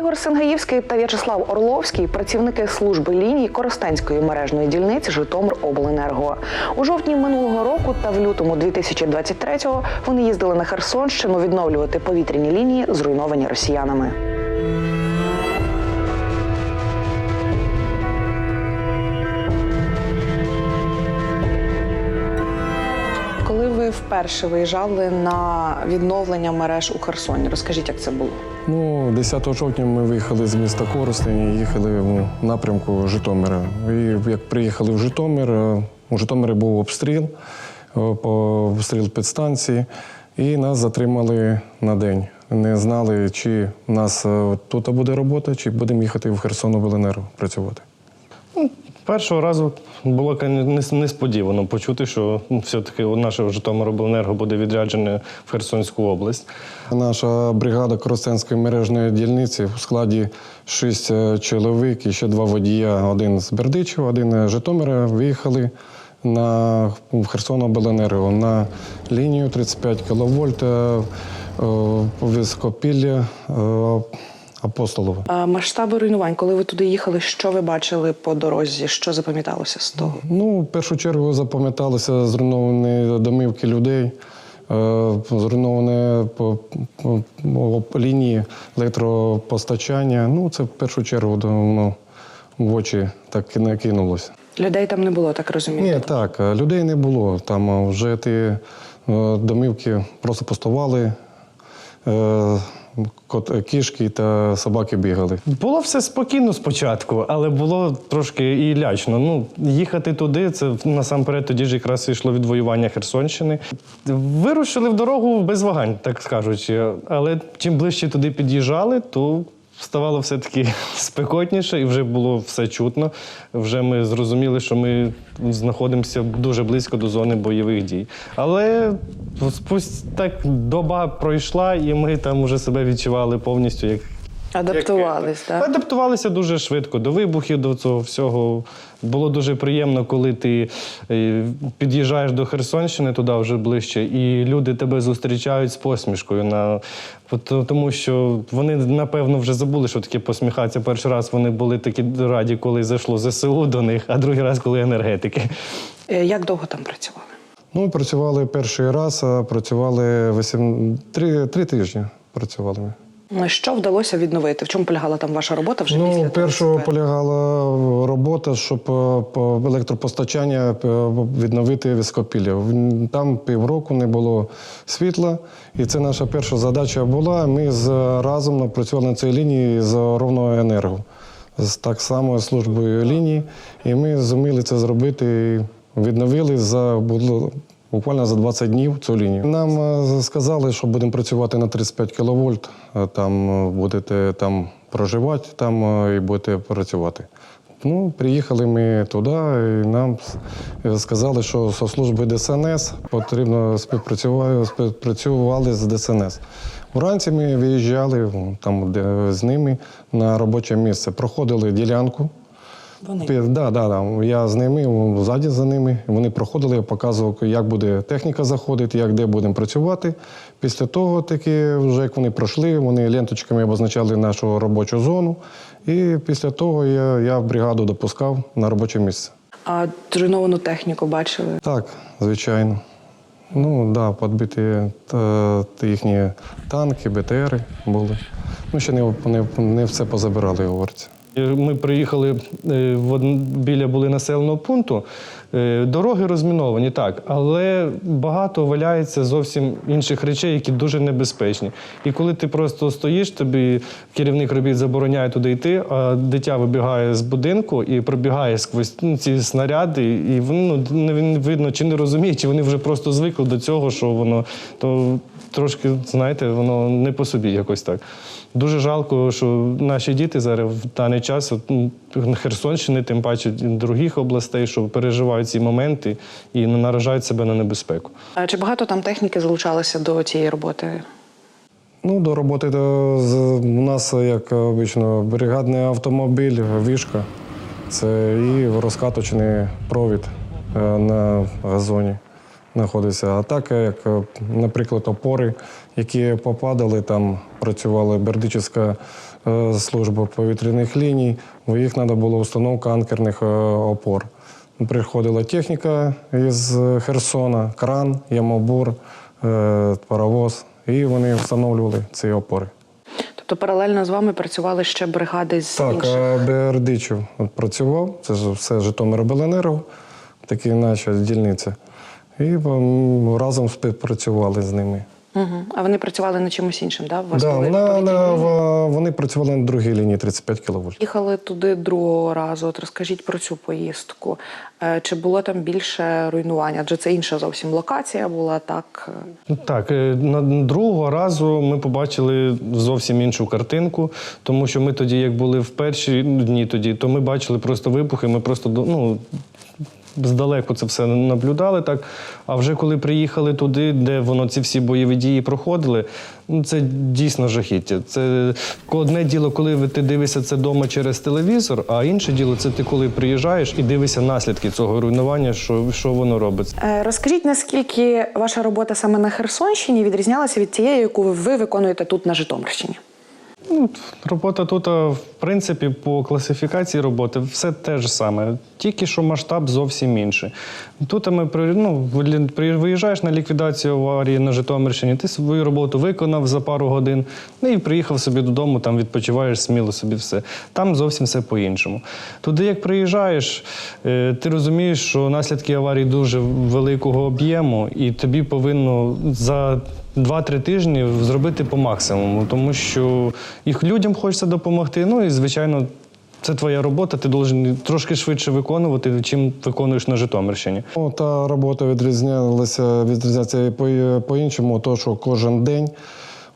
Ігор Сенгаївський та В'ячеслав Орловський працівники служби ліній Коростенської мережної дільниці Житомиробленерго. У жовтні минулого року та в лютому 2023-го вони їздили на Херсонщину відновлювати повітряні лінії, зруйновані росіянами. Ви вперше виїжджали на відновлення мереж у Херсоні, розкажіть, як це було? Ну, 10 жовтня ми виїхали з міста Коростень і їхали в напрямку Житомира. І як приїхали в Житомир, е, у Житомирі був обстріл, е, по- обстріл підстанції, і нас затримали на день. Не знали, чи в нас е, тут буде робота, чи будемо їхати в Херсон обленерго працювати. Першого разу було несподівано почути, що ну, все-таки наше Житомиробленерго буде відряджене в Херсонську область. Наша бригада Коростенської мережної дільниці в складі шість е, чоловік і ще два водія. Один з Бердичева, один з Житомира. Виїхали на Херсонобленерго на лінію 35 кВт високопілля е, Апостолова. А Масштаби руйнувань, коли ви туди їхали, що ви бачили по дорозі? Що запам'яталося з того? Ну, в першу чергу запам'яталися зруйновані домівки людей, е, зруйновані по, по, по лінії електропостачання. Ну, це в першу чергу воно в очі так і не кинулося. Людей там не було, так розумію. Ні, так, е, людей не було. Там е, вже ті е, домівки просто пустували. Кот- Кішки та собаки бігали. Було все спокійно спочатку, але було трошки і лячно. Ну, їхати туди, це насамперед тоді ж якраз йшло відвоювання Херсонщини. Вирушили в дорогу без вагань, так скажучи. Але чим ближче туди під'їжджали, то ставало все-таки спекотніше і вже було все чутно. Вже ми зрозуміли, що ми знаходимося дуже близько до зони бойових дій. Але спусть так доба пройшла, і ми там вже себе відчували повністю як Адаптувались, так? Адаптувалися дуже швидко до вибухів, до цього всього. Було дуже приємно, коли ти е, під'їжджаєш до Херсонщини туди вже ближче, і люди тебе зустрічають з посмішкою. На... Тому що вони, напевно, вже забули, що таке посміхатися. Перший раз вони були такі раді, коли зайшло ЗСУ до них, а другий раз, коли енергетики. Е, Як довго там працювали? Ну, працювали перший раз, а працювали вісім... три, три тижні. Працювали ми. Що вдалося відновити? В чому полягала там ваша робота вже Ну, того першого СП? полягала робота, щоб е, по електропостачання е, відновити високопілля. В- Там півроку не було світла, і це наша перша задача була. Ми з, разом напрацювали на цій лінії з Ровного енерго, з так само службою лінії. І ми зуміли це зробити. Відновили за буквально за 20 днів цю лінію. Нам е, сказали, що будемо працювати на 35 кВт, там е, будете там проживати, там е, і будете працювати. Ну, приїхали ми туди, і нам сказали, що зі служби ДСНС потрібно співпрацювати, співпрацювали з ДСНС. Вранці ми виїжджали там, де, з ними на робоче місце, проходили ділянку. Вони. Да, да, да. Я з ними, ззаді за ними. Вони проходили, я показував, як буде техніка заходити, як де будемо працювати. Після того, таки, вже як вони пройшли, вони ленточками обозначали нашу робочу зону. І після того я, я в бригаду допускав на робоче місце. А зруйновану техніку бачили? Так, звичайно. Ну, да, підбиті та, та їхні танки, БТРи були. Ну, ще не, не, не все позабирали, говориться. Ми приїхали е, біля були населеного пункту. Е, Дороги розміновані, так, але багато валяється зовсім інших речей, які дуже небезпечні. І коли ти просто стоїш, тобі керівник робіт забороняє туди йти, а дитя вибігає з будинку і пробігає сквозь ну, ці снаряди, і ну, не видно, чи не розуміє, чи вони вже просто звикли до цього, що воно то трошки, знаєте, воно не по собі якось так. Дуже жалко, що наші діти зараз в даний час от, ну, Херсонщини, тим паче і других областей, що переживають ці моменти і не наражають себе на небезпеку. А чи багато там техніки залучалося до цієї роботи? Ну, до роботи то з- у нас, як обично, бригадний автомобіль, вишка. Це і розкаточний провід е, на газоні знаходиться. А так, як, е, наприклад, опори, які попадали, там працювала Бердичівська е, служба повітряних ліній, бо їх треба було установка анкерних е, опор. Приходила техніка із Херсона, кран, ямобур, паровоз, і вони встановлювали ці опори. Тобто паралельно з вами працювали ще бригади з Так, інших. а Бердичів працював, це ж все Житомиробленерго, такі наша дільниця. І разом співпрацювали з ними. Угу. А вони працювали над чимось іншим, да? Вас Да, на, на, вони працювали на другій лінії 35 кВт. Їхали туди другого разу. От розкажіть про цю поїздку. Е, Чи було там більше руйнування? Адже це інша зовсім локація була, так? Ну, Так, е, на другого разу ми побачили зовсім іншу картинку, тому що ми тоді, як були в перші дні тоді, то ми бачили просто вибухи, ми просто ну, здалеку це все наблюдали так. А вже коли приїхали туди, де воно ці всі бойові дії проходили, ну це дійсно жахіття. Це одне діло, коли ти дивишся це вдома через телевізор, а інше діло це ти коли приїжджаєш і дивишся наслідки цього руйнування, що, що воно робить. Е, Розкажіть, наскільки ваша робота саме на Херсонщині відрізнялася від тієї, яку ви виконуєте тут на Житомирщині? Ну, робота тут, в принципі, по класифікації роботи все те ж саме, тільки що масштаб зовсім інший. Тут ми ну, виїжджаєш на ліквідацію аварії на Житомирщині, ти свою роботу виконав за пару годин, ну і приїхав собі додому, там відпочиваєш сміло собі все. Там зовсім все по-іншому. Туди, як приїжджаєш, е, ти розумієш, що наслідки аварії дуже великого об'єму, і тобі повинно за 2-3 тижні зробити по максимуму, тому що їх людям хочеться допомогти. Ну і звичайно, це твоя робота, ти должен трошки швидше виконувати, чим виконуєш на Житомирщині. Ну, та робота відрізнялася відрізняється по- по-іншому, то що кожен день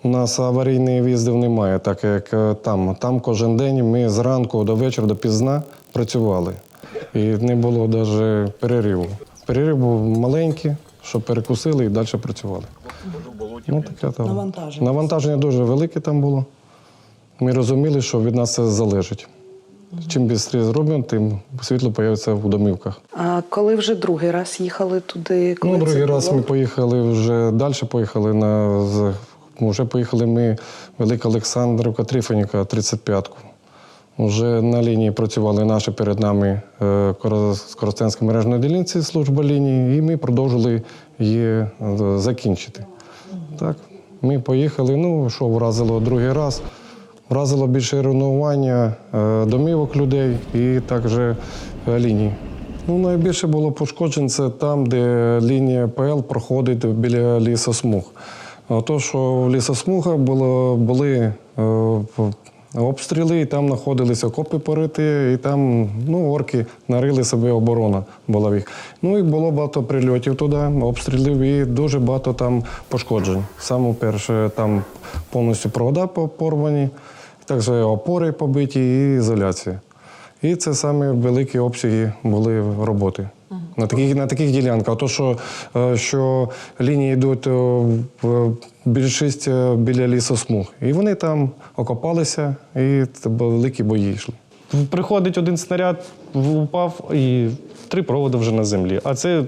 у нас аварійних в'їздів немає, так як е, там. Там кожен день ми зранку до вечора, до пізна працювали. І не було навіть перериву. Перерив був маленький, щоб перекусили і далі працювали. Ну, таке там. Навантаження. Навантаження дуже велике там було. Ми розуміли, що від нас це залежить. Чим швидше зробимо, тим світло з'явиться в домівках. А коли вже другий раз їхали туди? Коли Ну, це другий раз було? ми поїхали вже далі, поїхали на вже поїхали ми Велика Олександрівка, Трифоніка, 35-ку. Вже на лінії працювали наші перед нами е, Коро- Коростенська мережної дільниці служба лінії, і ми продовжили її е, закінчити. Так, ми поїхали. Ну, що вразило другий раз? Вразило більше руйнування е, домівок людей і також е, ліній. Ну, найбільше було пошкоджень це там, де лінія ПЛ проходить біля лісосмуг. То, що в лісосмугах було, були е, обстріли, і там знаходилися окопи пориті, і там ну, орки нарили себе оборона була в їх. Ну і було багато прильотів туди, обстрілів і дуже багато там пошкоджень. Саме перше, там повністю провода по- порвані, також опори побиті і ізоляція. І це саме великі обсяги були роботи. На таких, на таких ділянках. А то, що, е, що лінії йдуть е, більшість е, біля лісосмуг. І вони там окопалися, і великі бої йшли. Приходить один снаряд, упав, і три проводи вже на землі. А це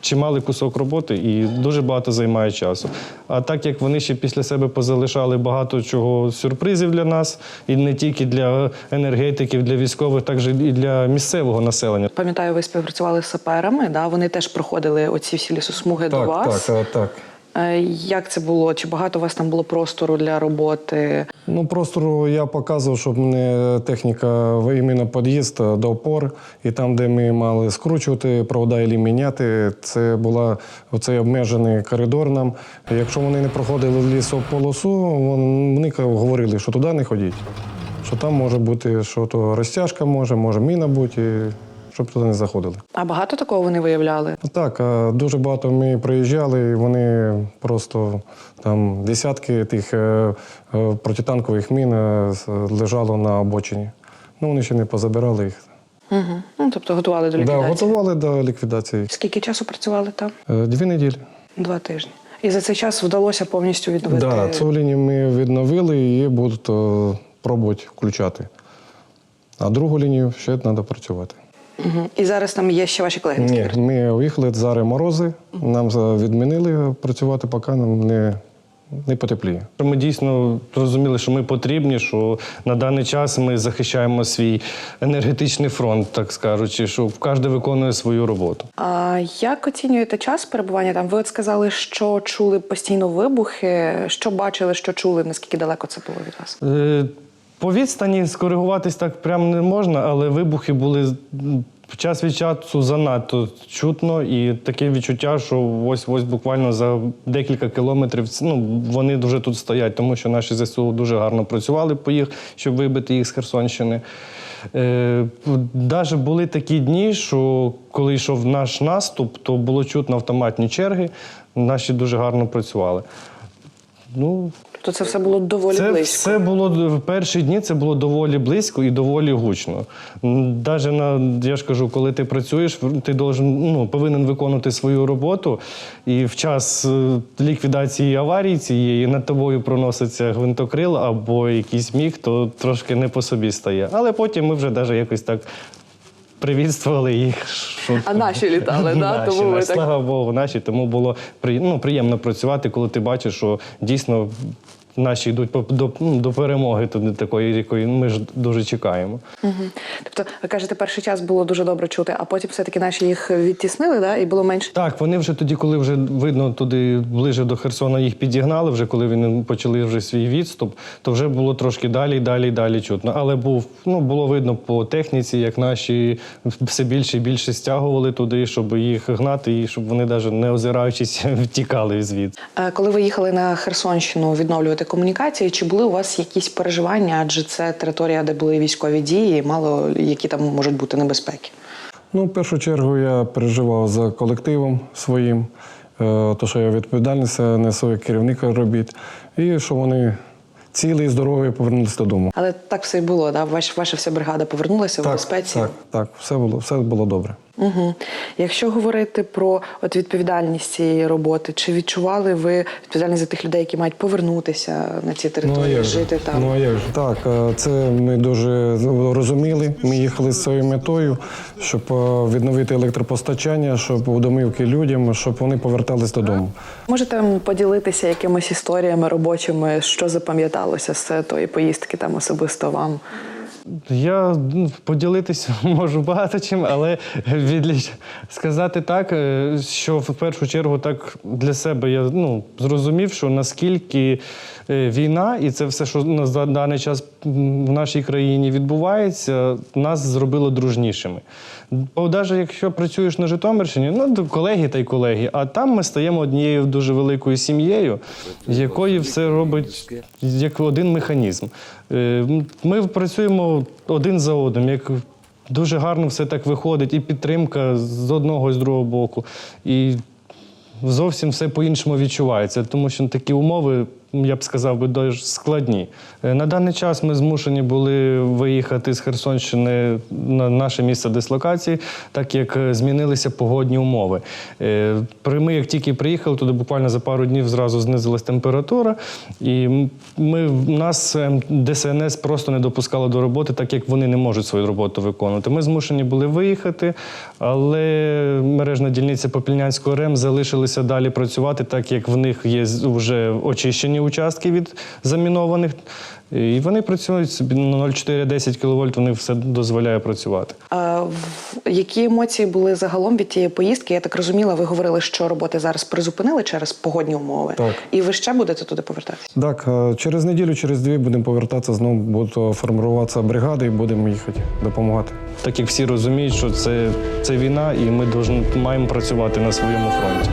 чималий кусок роботи і дуже багато займає часу. А так як вони ще після себе позалишали багато чого сюрпризів для нас, і не тільки для енергетиків, для військових, також і для місцевого населення. Пам'ятаю, ви співпрацювали з саперами, да? вони теж проходили оці всі лісосмуги до вас. так, так. Е, Як це було? Чи багато у вас там було простору для роботи? Ну, просто я показував, щоб мене техніка в- іменно під'їзд до опор, і там, де ми мали скручувати провода і міняти, це була оцей обмежений коридор нам. Якщо вони не проходили лісополосу, вон- вони говорили, що туди не ходіть. Що там може бути, що то розтяжка може, може міна бути, щоб туди не заходили. А багато такого вони виявляли? Ну, Так, дуже багато ми приїжджали, і вони просто там десятки тих е, е, протитанкових мін е, лежало на обочині. Ну, вони ще не позабирали їх. Угу. Ну, тобто готували до Да, ліквідації. готували до ліквідації. Скільки часу працювали там? Дві неділі. Два тижні. І за цей час вдалося повністю відновити. Да, цю лінію ми відновили і будуть пробувати включати. А другу лінію ще треба працювати. Угу. І зараз там є ще ваші колеги. Ні, ми виїхали, зараз морози, нам за- відмінили працювати, поки нам не не потепліє. Ми дійсно розуміли, що ми потрібні, що на даний час ми захищаємо свій енергетичний фронт, так скажучи, що кожен виконує свою роботу. А як оцінюєте час перебування там? Ви от сказали, що чули постійно вибухи. Що бачили, що чули? Наскільки далеко це було від вас? Е, відстані скоригуватись так прямо не можна, але вибухи були час від часу занадто чутно, і таке відчуття, що ось ось буквально за декілька кілометрів ну, вони вже тут стоять, тому що наші ЗСУ дуже гарно працювали по їх, щоб вибити їх з Херсонщини. Е, Навіть були такі дні, що коли йшов наш наступ, то було чутно автоматні черги. Наші дуже гарно працювали. Ну, Тобто це все було доволі це близько. все було в перші дні. Це було доволі близько і доволі гучно. Навіть на я ж кажу, коли ти працюєш, ти должен, ну, повинен виконувати свою роботу. І в час е, ліквідації аварії цієї над тобою проноситься гвинтокрил або якийсь міг, то трошки не по собі стає. Але потім ми вже навіть якось так. Привітствували їх. Що... А наші літали, да? Наші, Тому ви наші, так- слава Богу, наші. Тому було при- ну, приємно працювати, коли ти бачиш, що дійсно наші йдуть до, ну, до перемоги, туди такої, якої ми ж дуже чекаємо. Мгм. Тобто, ви кажете, перший час було дуже добре чути, а потім все-таки наші їх відтіснили, да? і було менше. Так, вони вже тоді, коли вже видно туди ближе до Херсона, їх підігнали, вже коли вони почали вже свій відступ, то вже було трошки далі, далі, далі чутно. Але був, ну, було видно по техніці, як наші все більше і більше стягували туди, щоб їх гнати, і щоб вони навіть не озираючись втікали звідси. Е, Коли ви їхали на Херсонщину відновлювати комунікації, чи були у вас якісь переживання? Адже це територія, де були військові дії, і мало які там можуть бути небезпеки. Ну, в першу чергу я переживав за колективом своїм, е, то, що я відповідальність несу як керівник робіт, і що вони цілі і здорові повернулися додому. Але так все і було. Да? Ваш, ваша вся бригада повернулася в безпеці. так, так, все було, все було добре. Угу. Якщо говорити про от відповідальність цієї роботи, чи відчували ви відповідальність за тих людей, які мають повернутися на ці території, же? жити там? Ну, а як же? Так, е, це ми дуже розуміли. Ми їхали з цією метою, щоб е, відновити електропостачання, щоб у домівки людям, щоб вони повертались додому. Можете поділитися якимись історіями робочими, що запам'яталося з тої поїздки там особисто вам? Я ну, поділитися можу багато чим, але відліч сказати так, е, що в першу чергу так для себе я ну, зрозумів, що наскільки е, війна і це все, що на даний час в нашій країні відбувається, нас зробило дружнішими. Бо навіть якщо працюєш на Житомирщині, ну колеги та й колеги, а там ми стаємо однією дуже великою сім'єю, якої все робить як один механізм. Е, Ми працюємо один за одним, як дуже гарно все так виходить, і підтримка з одного і з другого боку. І зовсім все по-іншому відчувається, тому що такі умови, я б сказав, дуже складні. Е, На даний час ми змушені були виїхати з Херсонщини на наше місце дислокації, так як е, змінилися погодні умови. Е, Ми, як тільки приїхали, туди буквально за пару днів зразу знизилась температура, і ми, нас ДСНС просто не допускало до роботи, так як вони не можуть свою роботу виконувати. Ми змушені були виїхати, але мережна дільниця Попільнянського РЕМ залишилися далі працювати, так як в них є вже очищені участки від замінованих. І вони працюють собі на 0,4-10 кВт, вони все дозволяє працювати. А, які емоції були загалом від тієї поїздки? Я так розуміла, ви говорили, що роботи зараз призупинили через погодні умови. Так. І ви ще будете туди повертатися? Так, е, через неділю, через дві будемо повертатися, знову будуть формуватися бригади і будемо їхати допомагати. Так як всі розуміють, що це, це війна, і ми должны, маємо працювати на своєму фронті.